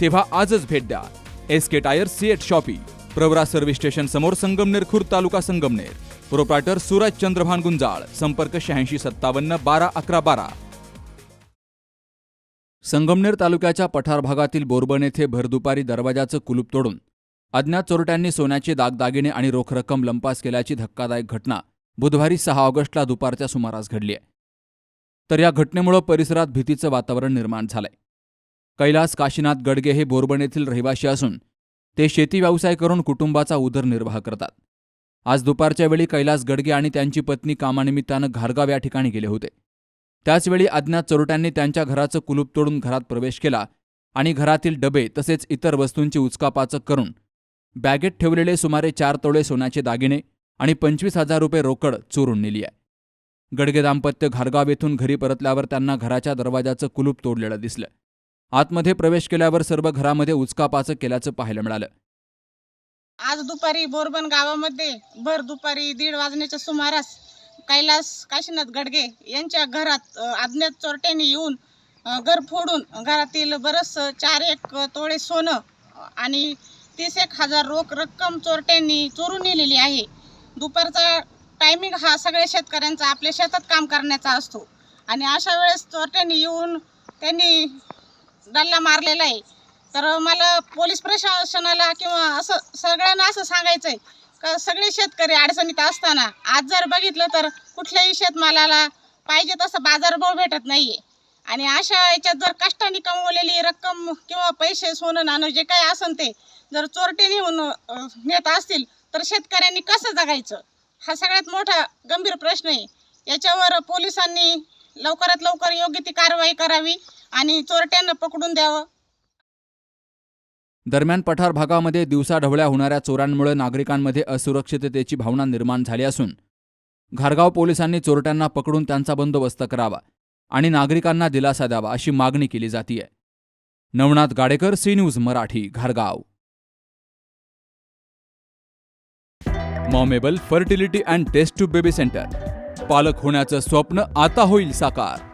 तेव्हा आजच भेट द्या. S K tyre CEAT shoppe Pravara service station समोर संगमनेर खुर्द तालुका संगमनेर. प्रोप्रायटर सूरज चंद्रभान गुंजाळ संपर्क शहाऐंशी सत्तावन्न बारा अकरा बारा. संगमनेर तालुक्याच्या पठार भागातील बोरबन येथे भरदुपारी दरवाजाचं कुलूप तोडून अज्ञात चोरट्यांनी सोन्याचे दागदागिने आणि रोख रक्कम लंपास केल्याची धक्कादायक घटना बुधवारी सहा ऑगस्टला दुपारच्या सुमारास घडली आहे. तर या घटनेमुळे परिसरात भीतीचं वातावरण निर्माण झालंय. कैलास काशीनाथ गडगे हे बोरबण येथील रहिवासी असून ते शेती व्यवसाय करून कुटुंबाचा उदरनिर्वाह करतात. आज दुपारच्या वेळी कैलास गडगे आणि त्यांची पत्नी कामानिमित्तानं घारगाव या ठिकाणी गेले होते. त्याचवेळी अज्ञात चोरट्यांनी त्यांच्या घराचं कुलूप तोडून घरात प्रवेश केला आणि घरातील डबे तसेच इतर वस्तूंची उचकापाचक करून बॅगेत ठेवलेले सुमारे चार तोळे सोन्याचे दागिने आणि पंचवीस हजार रुपये रोकड चोरून नेली आहे. गडगे दाम्पत्य घारगाव येथून घरी परतल्यावर त्यांना घराच्या दरवाजाचं कुलूप तोडलेलं दिसलं. आतमध्ये प्रवेश केल्यावर सर्व घरामध्ये उचकापाचक केल्याचं पाहायला मिळालं. आज दुपारी बोरबन गावामध्ये भर दुपारी दीड वाजण्याच्या सुमारास कैलास काशीनाथ गडगे यांच्या घरात अज्ञात चोरट्यांनी येऊन घर फोडून घरातील बरस चार एक तोळे सोनं आणि तीस एक हजार रोख रक्कम चोरट्यांनी चोरून नेलेली आहे. दुपारचा टायमिंग हा सगळ्या शेतकऱ्यांचा आपल्या शेतात काम करण्याचा असतो. आणि अशा वेळेस चोरट्यांनी येऊन त्यांनी डल्ला मारलेला आहे. तर मला पोलीस प्रशासनाला किंवा असं सगळ्यांना असं सांगायचं आहे का सगळे शेतकरी अडचणीत असताना आज जर बघितलं तर कुठल्याही शेतमालाला पाहिजे तसं बाजारभाव भेटत नाही आहे आणि अशा याच्यात जर कष्टाने कमवलेली रक्कम किंवा पैसे सोनं नाणं जे काही असन ते जर चोरटे नेऊन नेत असतील तर शेतकऱ्यांनी कसं जगायचं? हा सगळ्यात मोठा गंभीर प्रश्न आहे. याच्यावर पोलिसांनी लवकरात लवकर योग्य ती कारवाई करावी. आणि चोरट्यांना पकडून द्यावं. दरम्यान पठार भागामध्ये दिवसाढवळ्या होणाऱ्या चोरांमुळे नागरिकांमध्ये असुरक्षिततेची भावना निर्माण झाली असून घारगाव पोलिसांनी चोरट्यांना पकडून त्यांचा बंदोबस्त करावा आणि नागरिकांना दिलासा द्यावा अशी मागणी केली जातीये. Navnath Gadekar C news Marathi घारगाव. Momable fertility and test tube baby centre. पालक होण्याचं स्वप्न आता होईल साकार.